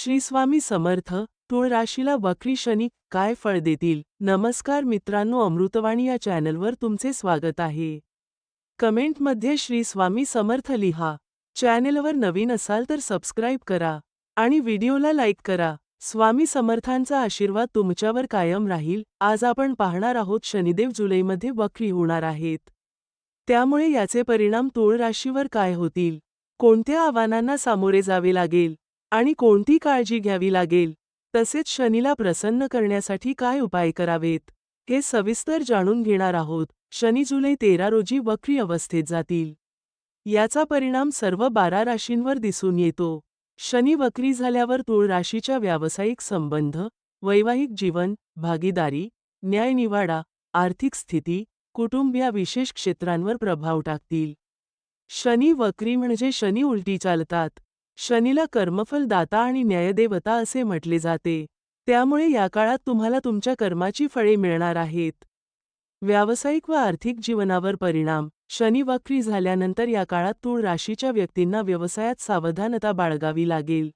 श्री स्वामी समर्थ तुळ राशीला वक्री शनी काय फळ देतील? नमस्कार मित्रांनो अमृतवाणी या चॅनलवर तुमचे स्वागत आहे. कमेंटमध्ये श्री स्वामी समर्थ लिहा. चॅनेलवर नवीन असाल तर सबस्क्राईब करा आणि व्हिडिओला लाईक करा. स्वामी समर्थांचा आशीर्वाद तुमच्यावर कायम राहील. आज आपण पाहणार आहोत शनिदेव जुलैमध्ये वक्री होणार आहेत. त्यामुळे याचे परिणाम तुळ राशीवर काय होतील? कोणत्या आव्हानांना सामोरे जावे लागेल? आणि कोणती काळजी घ्यावी लागेल? तसेच शनीला प्रसन्न करण्यासाठी काय उपाय करावेत? हे सविस्तर जाणून घेणार आहोत. शनी जुलै तेरा रोजी वक्री अवस्थेत जातील. याचा परिणाम सर्व बारा राशींवर दिसून येतो. शनी वक्री झाल्यावर तुळ राशीच्या व्यावसायिक संबंध वैवाहिक जीवन भागीदारी न्यायनिवाडा आर्थिक स्थिती कुटुंब या विशेष क्षेत्रांवर प्रभाव टाकतील. शनी वक्री म्हणजे शनी उलटी चालतात. शनीला कर्मफल दाता आणि न्यायदेवता असे म्हटले जाते. त्यामुळे या काळात तुम्हाला तुमच्या कर्माची फळे मिळणार आहेत. व्यावसायिक व आर्थिक जीवनावर परिणाम. शनी वक्री झाल्यानंतर या काळात तूळ राशीच्या व्यक्तींना व्यवसायात सावधानता बाळगावी लागेल.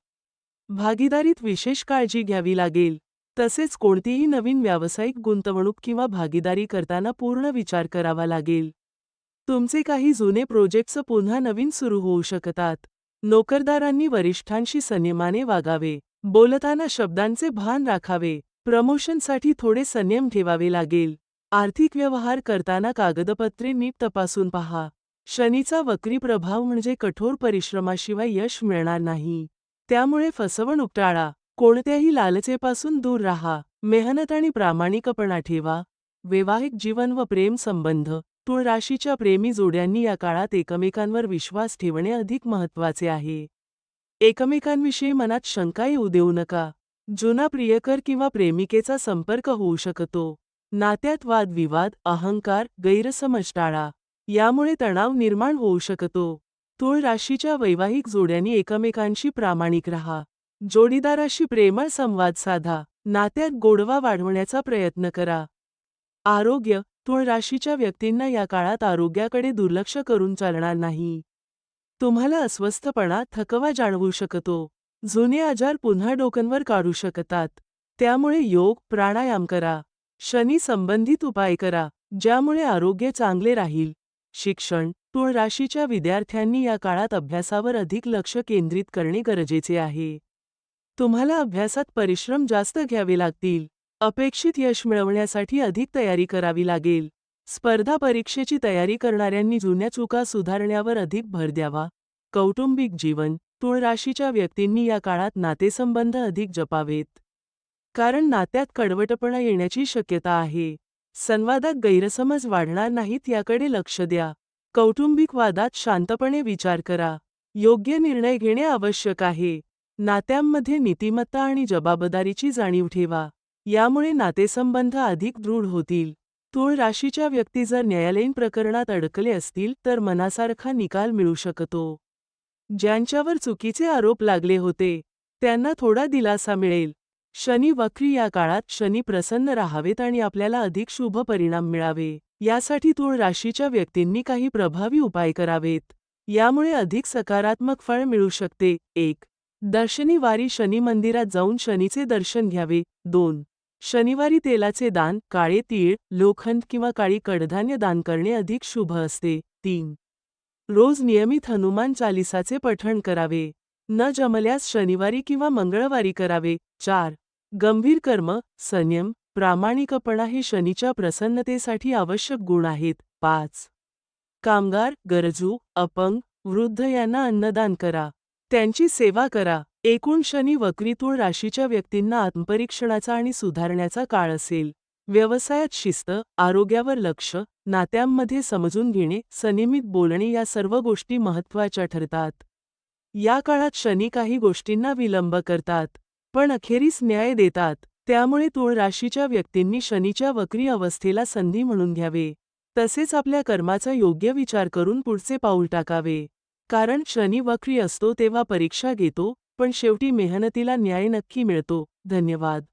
भागीदारीत विशेष काळजी घ्यावी लागेल. तसेच कोणतीही नवीन व्यावसायिक गुंतवणूक किंवा भागीदारी करताना पूर्ण विचार करावा लागेल. तुमचे काही जुने प्रोजेक्ट्स पुन्हा नवीन सुरू होऊ शकतात. नोकरदारांनी वरिष्ठांशी संयमाने वागावे बोलताना शब्दांचे भान राखावे प्रमोशनसाठी थोडे संयम ठेवावे लागेल. आर्थिक व्यवहार करताना कागदपत्रे नीट तपासून पहा. शनीचा वक्री प्रभाव म्हणजे कठोर परिश्रमाशिवाय यश मिळणार नाही. त्यामुळे फसवणूक टाळा. कोणत्याही लालचेपासून दूर राहा. मेहनत आणि प्रामाणिकपणा ठेवा. वैवाहिक जीवन व प्रेम संबंध. तुळ राशीच्या प्रेमी जोड्यांनी या काळात एकमेकांवर विश्वास ठेवणे अधिक महत्त्वाचे आहे. एकमेकांविषयी मनात शंका येऊ देऊ नका. जुना प्रियकर किंवा प्रेमिकेचा संपर्क होऊ शकतो. नात्यात वादविवाद अहंकार गैरसमज टाळा यामुळे तणाव निर्माण होऊ शकतो. तुळ राशीच्या वैवाहिक जोड्यांनी एकमेकांशी प्रामाणिक राहा. जोडीदाराशी प्रेमळ संवाद साधा. नात्यात गोडवा वाढवण्याचा प्रयत्न करा. आरोग्य तुळ राशीच्या व्यक्तींना या काळात आरोग्याकडे दुर्लक्ष करून चालणार नाही. तुम्हाला अस्वस्थपणा थकवा जाणवू शकतो. जुने आजार पुन्हा डोक्यांवर काढू शकतात. त्यामुळे योग प्राणायाम करा. शनी संबंधित उपाय करा ज्यामुळे आरोग्य चांगले राहील. शिक्षण तुळ राशीच्या विद्यार्थ्यांनी या काळात अभ्यासावर अधिक लक्ष केंद्रित करणे गरजेचे आहे. तुम्हाला अभ्यासात परिश्रम जास्त घ्यावे लागतील. अपेक्षित यश मिळवण्यासाठी अधिक तयारी करावी लागेल. स्पर्धा परीक्षेची तयारी करणाऱ्यांनी जुन्या चुका सुधारण्यावर अधिक भर द्यावा. कौटुंबिक जीवन तुळ राशीच्या व्यक्तींनी या काळात नातेसंबंध अधिक जपावेत. कारण नात्यात कडवटपणा येण्याची शक्यता आहे. संवादात गैरसमज वाढणार नाहीत याकडे लक्ष द्या. कौटुंबिक वादात शांतपणे विचार करा. योग्य निर्णय घेणे आवश्यक आहे. नात्यांमध्ये नीतिमत्ता आणि जबाबदारीची जाणीव ठेवा. यामुळे नातेसंबंध अधिक दृढ होतील. तूळ राशीच्या व्यक्ती जर न्यायालयीन प्रकरणात अडकले असतील तर मनासारखा निकाल मिळू शकतो. ज्यांच्यावर चुकीचे आरोप लागले होते त्यांना थोडा दिलासा मिळेल. शनी वक्री या काळात शनी प्रसन्न राहावेत आणि आपल्याला अधिक शुभ परिणाम मिळावे. यासाठी तूळ राशीच्या व्यक्तींनी काही प्रभावी उपाय करावेत. यामुळे अधिक सकारात्मक फळ मिळू शकते. एक. दर्शनी वारी शनी मंदिरात जाऊन शनीचे दर्शन घ्यावे. दोन. शनिवारी तेलाचे दान काळे तीळ लोखंड किंवा काळी कडधान्य दान करणे अधिक शुभ असते. तीन. रोज नियमित हनुमान चालिसाचे पठण करावे. न जमल्यास शनिवारी किंवा मंगळवारी करावे. चार. गंभीर कर्म संयम प्रामाणिकपणा हे शनीच्या प्रसन्नतेसाठी आवश्यक गुण आहेत. पाच. कामगार गरजू अपंग वृद्ध यांना अन्नदान करा. त्यांची सेवा करा. एकूण शनी वक्रीतूळ राशीच्या व्यक्तींना आत्मपरीक्षणाचा आणि सुधारण्याचा काळ असेल. व्यवसायात शिस्त आरोग्यावर लक्ष नात्यांमध्ये समजून घेणे सनियमित बोलणे या सर्व गोष्टी महत्त्वाच्या ठरतात. या काळात शनी काही गोष्टींना विलंब करतात पण अखेरीस न्याय देतात त्यामुळे तूळ राशीच्या व्यक्तींनी शनीच्या वक्री अवस्थेला संधी म्हणून घ्यावे. तसेच आपल्या कर्माचा योग्य विचार करून पुढचे पाऊल टाकावे. कारण शनी वक्री असतो तेव्हा परीक्षा घेतो पण शेवटी मेहनतीला न्याय नक्की मिळतो. धन्यवाद.